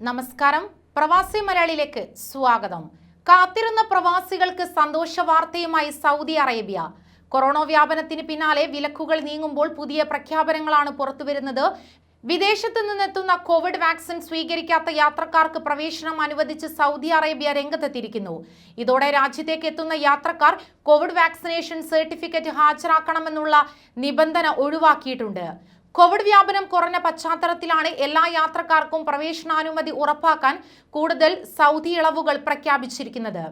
നമസ്കാരം. പ്രവാസി മലയാളിയിലേക്ക് സ്വാഗതം. കാത്തിരുന്ന പ്രവാസികൾക്ക് സന്തോഷ വാർത്തയുമായി സൗദി അറേബ്യ. കൊറോണ വ്യാപനത്തിന് പിന്നാലെ വിലക്കുകൾ നീങ്ങുമ്പോൾ പുതിയ പ്രഖ്യാപനങ്ങളാണ് പുറത്തുവരുന്നത്. വിദേശത്തു നിന്നെത്തുന്ന കോവിഡ് വാക്സിൻ സ്വീകരിക്കാത്ത യാത്രക്കാർക്ക് പ്രവേശനം അനുവദിച്ച് സൗദി അറേബ്യ രംഗത്തെത്തിയിരിക്കുന്നു. ഇതോടെ രാജ്യത്തേക്ക് എത്തുന്ന യാത്രക്കാർ കോവിഡ് വാക്സിനേഷൻ സർട്ടിഫിക്കറ്റ് ഹാജരാക്കണമെന്നുള്ള നിബന്ധന ഒഴിവാക്കിയിട്ടുണ്ട്. കോവിഡ് വ്യാപനം കുറഞ്ഞ പശ്ചാത്തലത്തിലാണ് എല്ലാ യാത്രക്കാർക്കും പ്രവേശനാനുമതി ഉറപ്പാക്കാൻ കൂടുതൽ സൗദി ഇളവുകൾ പ്രഖ്യാപിച്ചിരിക്കുന്നത്.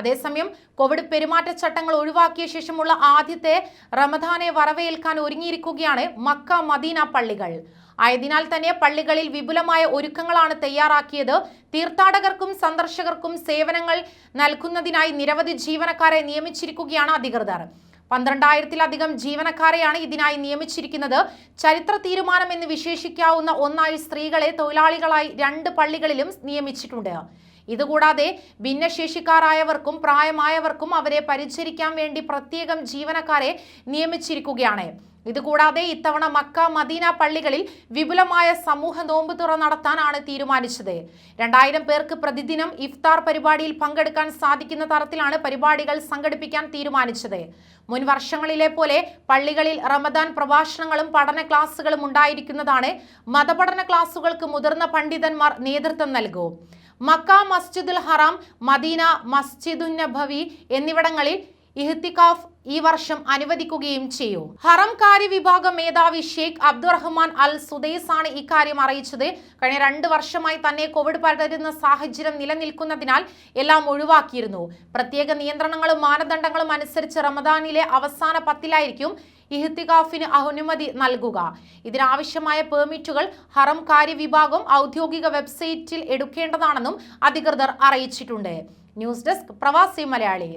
അതേസമയം കോവിഡ് പെരുമാറ്റച്ചട്ടങ്ങൾ ഒഴിവാക്കിയ ശേഷമുള്ള ആദ്യത്തെ റമദാനെ വരവേൽക്കാൻ ഒരുങ്ങിയിരിക്കുകയാണ് മക്ക മദീന പള്ളികൾ. ആയതിനാൽ തന്നെ പള്ളികളിൽ വിപുലമായ ഒരുക്കങ്ങളാണ് തയ്യാറാക്കിയത്. തീർത്ഥാടകർക്കും സന്ദർശകർക്കും സേവനങ്ങൾ നൽകുന്നതിനായി നിരവധി ജീവനക്കാരെ നിയമിച്ചിരിക്കുകയാണ് അധികൃതർ. പന്ത്രണ്ടായിരത്തിലധികം ജീവനക്കാരെയാണ് ഇതിനായി നിയമിച്ചിരിക്കുന്നത്. ചരിത്ര തീരുമാനം എന്ന് വിശേഷിക്കാവുന്ന ഒന്നായി സ്ത്രീകളെ തൊഴിലാളികളായി രണ്ട് പള്ളികളിലും നിയമിച്ചിട്ടുണ്ട്. ഇതുകൂടാതെ ഭിന്നശേഷിക്കാരായവർക്കും പ്രായമായവർക്കും അവരെ പരിചരിക്കാൻ വേണ്ടി പ്രത്യേകം ജീവനക്കാരെ നിയമിച്ചിരിക്കുകയാണ്. ഇതുകൂടാതെ ഇത്തവണ മക്ക മദീന പള്ളികളിൽ വിപുലമായ സമൂഹ നോമ്പ് തുറ നടത്താനാണ് തീരുമാനിച്ചത്. രണ്ടായിരം പേർക്ക് പ്രതിദിനം ഇഫ്താർ പരിപാടിയിൽ പങ്കെടുക്കാൻ സാധിക്കുന്ന തരത്തിലാണ് പരിപാടികൾ സംഘടിപ്പിക്കാൻ തീരുമാനിച്ചത്. മുൻ വർഷങ്ങളിലെ പോലെ പള്ളികളിൽ റമദാൻ പ്രഭാഷണങ്ങളും പഠന ക്ലാസുകളും ഉണ്ടായിരിക്കുന്നതാണ് മതപഠന ക്ലാസുകൾക്ക് മുതിർന്ന പണ്ഡിതന്മാർ നേതൃത്വം നൽകും. മക്ക മസ്ജിദുൽ ഹറാം മദീന മസ്ജിദുൻ നബവി എന്നിവിടങ്ങളിൽ ഇഹ്തികാഫ് ഈ വർഷം അനുവദിക്കുകയും ചെയ്യും. ഹറം കാര്യ വിഭാഗം മേധാവി ഷെയ്ഖ് അബ്ദുറഹ്മാൻ അൽ സുദൈസ് ആണ് ഇക്കാര്യം അറിയിച്ചത്. കഴിഞ്ഞ രണ്ട് വർഷമായി തന്നെ കോവിഡ് പടരുന്ന സാഹചര്യം നിലനിൽക്കുന്നതിനാൽ എല്ലാം ഒഴിവാക്കിയിരുന്നു. പ്രത്യേക നിയന്ത്രണങ്ങളും മാനദണ്ഡങ്ങളും അനുസരിച്ച് റമദാനിലെ അവസാന പത്തിലായിരിക്കും ഇഹ്തികാഫിന് അനുമതി നൽകുക. ഇതിനാവശ്യമായ പെർമിറ്റുകൾ ഹറം കാര്യ വിഭാഗം ഔദ്യോഗിക വെബ്സൈറ്റിൽ എടുക്കേണ്ടതാണെന്നും അധികൃതർ അറിയിച്ചിട്ടുണ്ട്. ന്യൂസ് ഡെസ്ക് പ്രവാസി മലയാളി.